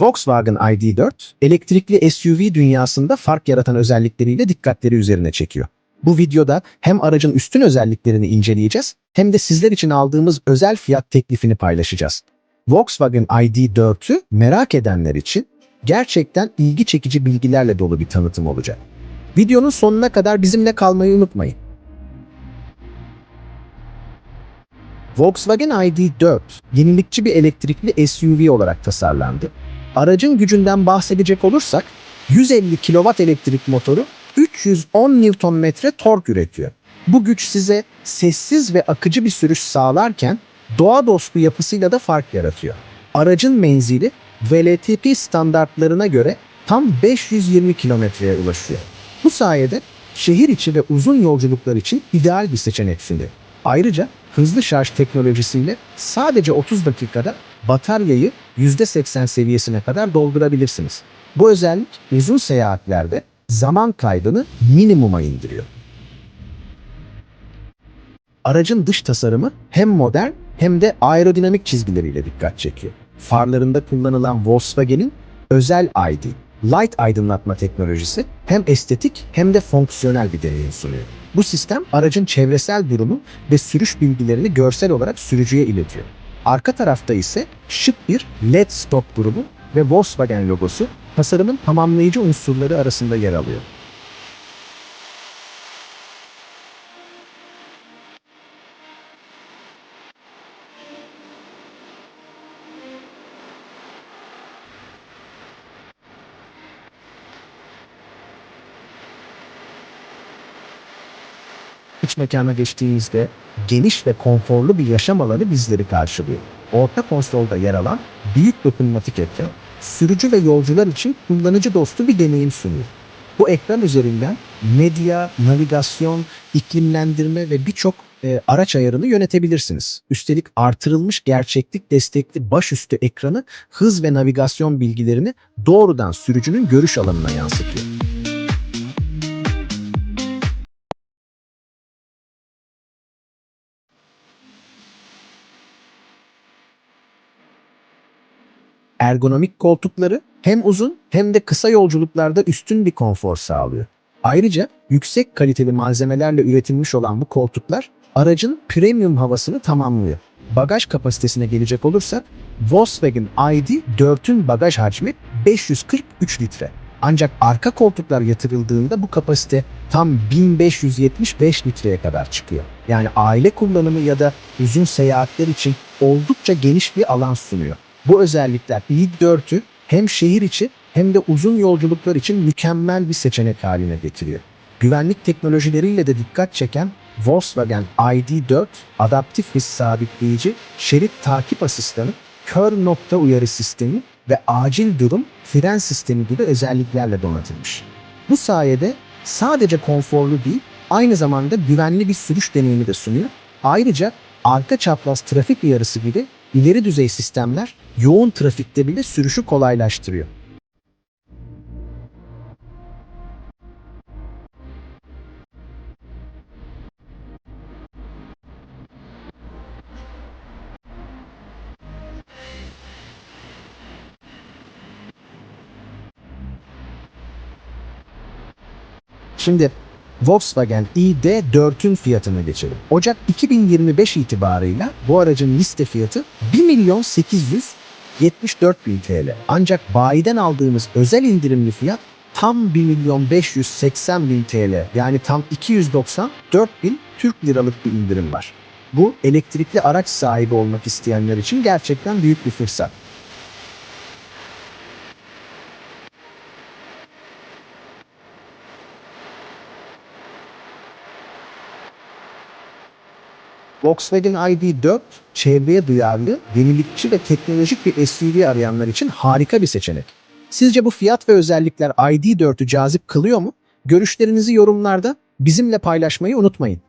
Volkswagen ID4, elektrikli SUV dünyasında fark yaratan özellikleriyle dikkatleri üzerine çekiyor. Bu videoda hem aracın üstün özelliklerini inceleyeceğiz hem de sizler için aldığımız özel fiyat teklifini paylaşacağız. Volkswagen ID4'ü merak edenler için gerçekten ilgi çekici bilgilerle dolu bir tanıtım olacak. Videonun sonuna kadar bizimle kalmayı unutmayın. Volkswagen ID4 yenilikçi bir elektrikli SUV olarak tasarlandı. Aracın gücünden bahsedecek olursak 150 kW elektrik motoru 310 Nm tork üretiyor. Bu güç size sessiz ve akıcı bir sürüş sağlarken doğa dostu yapısıyla da fark yaratıyor. Aracın menzili WLTP standartlarına göre tam 520 kilometreye ulaşıyor. Bu sayede şehir içi ve uzun yolculuklar için ideal bir seçenek sunuyor. Ayrıca hızlı şarj teknolojisiyle sadece 30 dakikada bataryayı %80 seviyesine kadar doldurabilirsiniz. Bu özellik uzun seyahatlerde zaman kaybını minimuma indiriyor. Aracın dış tasarımı hem modern hem de aerodinamik çizgileriyle dikkat çekiyor. Farlarında kullanılan Volkswagen'in özel ID, Light aydınlatma teknolojisi hem estetik hem de fonksiyonel bir deneyim sunuyor. Bu sistem aracın çevresel durumu ve sürüş bilgilerini görsel olarak sürücüye iletiyor. Arka tarafta ise şık bir LED stop grubu ve Volkswagen logosu tasarımın tamamlayıcı unsurları arasında yer alıyor. İç mekana geçtiğinizde geniş ve konforlu bir yaşam alanı bizleri karşılıyor. Orta konsolda yer alan büyük dokunmatik ekran, sürücü ve yolcular için kullanıcı dostu bir deneyim sunuyor. Bu ekran üzerinden medya, navigasyon, iklimlendirme ve birçok e, araç ayarını yönetebilirsiniz. Üstelik artırılmış gerçeklik destekli başüstü ekranı hız ve navigasyon bilgilerini doğrudan sürücünün görüş alanına yansıtıyor. Ergonomik koltukları hem uzun hem de kısa yolculuklarda üstün bir konfor sağlıyor. Ayrıca yüksek kaliteli malzemelerle üretilmiş olan bu koltuklar aracın premium havasını tamamlıyor. Bagaj kapasitesine gelecek olursak Volkswagen ID4'ün bagaj hacmi 543 litre. Ancak arka koltuklar yatırıldığında bu kapasite tam 1575 litreye kadar çıkıyor. Yani aile kullanımı ya da uzun seyahatler için oldukça geniş bir alan sunuyor. Bu özellikler i4'ü hem şehir içi hem de uzun yolculuklar için mükemmel bir seçenek haline getiriyor. Güvenlik teknolojileriyle de dikkat çeken Volkswagen ID4 adaptif hız sabitleyici, şerit takip asistanı, kör nokta uyarı sistemi ve acil durum fren sistemi gibi özelliklerle donatılmış. Bu sayede sadece konforlu değil, aynı zamanda güvenli bir sürüş deneyimi de sunuyor. Ayrıca arka çapraz trafik uyarısı gibi ileri düzey sistemler yoğun trafikte bile sürüşü kolaylaştırıyor. Şimdi Volkswagen ID4'ün fiyatına geçelim. Ocak 2025 itibarıyla bu aracın liste fiyatı 1 milyon 874 bin TL. Ancak bayiden aldığımız özel indirimli fiyat tam 1 milyon 580 bin TL. Yani tam 294 bin Türk liralık bir indirim var. Bu elektrikli araç sahibi olmak isteyenler için gerçekten büyük bir fırsat. Volkswagen ID4 çevreye duyarlı, yenilikçi ve teknolojik bir SUV arayanlar için harika bir seçenek. Sizce bu fiyat ve özellikler ID4'ü cazip kılıyor mu? Görüşlerinizi yorumlarda bizimle paylaşmayı unutmayın.